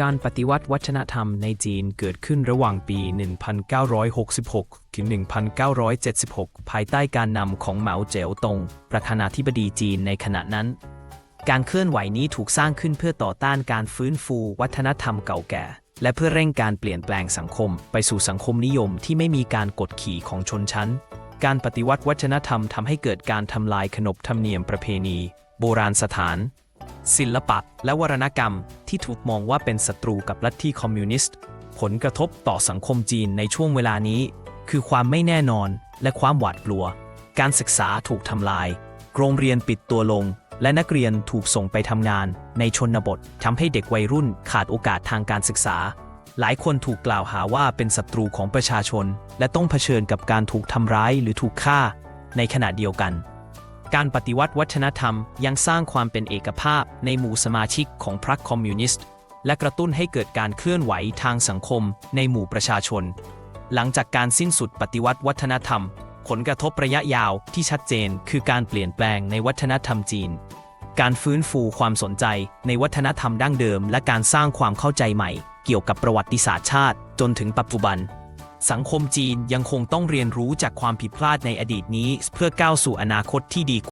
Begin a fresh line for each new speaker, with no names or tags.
การปฏิวัติวัฒนธรรมในจีนเกิดขึ้นระหว่างปี 1966 ถึง 1976 ภายใต้การนำของเหมาเจ๋อตง ประธานาธิบดีจีนในขณะนั้น การเคลื่อนไหวนี้ถูกสร้างขึ้นเพื่อต่อต้านการฟื้นฟูวัฒนธรรมเก่าแก่ และเพื่อเร่งการเปลี่ยนแปลงสังคม ไปสู่สังคมนิยมที่ไม่มีการกดขี่ของชนชั้น การปฏิวัติวัฒนธรรมทำให้เกิดการทำลายขนบธรรมเนียมประเพณี โบราณสถาน ศิลปะ และวรรณกรรมที่ถูกมองว่าเป็นศัตรูกับลัทธิคอมมิวนิสต์ ผลกระทบต่อสังคมจีนในช่วงเวลานี้ คือความไม่แน่นอนและความหวาดกลัว การศึกษาถูกทำลาย โรงเรียนปิดตัวลง และนักเรียนถูกส่งไปทำงาน ในชนบททำให้เด็กวัยรุ่นขาดโอกาสทางการศึกษา หลายคนถูกกล่าวหาว่าเป็นศัตรูของประชาชน และต้องเผชิญกับการถูกทำร้ายหรือถูกฆ่า ในขณะเดียวกัน การปฏิวัติวัฒนธรรมยังสร้างความเป็นเอกภาพในหมู่สมาชิกของพรรคคอมมิวนิสต์ และกระตุ้นให้เกิดการเคลื่อนไหวทางสังคมในหมู่ประชาชน หลังจากการสิ้นสุดปฏิวัติวัฒนธรรม ผลกระทบระยะยาวที่ชัดเจนคือการเปลี่ยนแปลงในวัฒนธรรมจีน การฟื้นฟูความสนใจในวัฒนธรรมดั้งเดิม และการสร้างความเข้าใจใหม่ เกี่ยวกับประวัติศาสตร์ชาติ จนถึงปัจจุบัน สังคมจีนยังคงต้องเรียนรู้จากความผิดพลาดในอดีตนี้ เพื่อก้าวสู่อนาคตที่ดี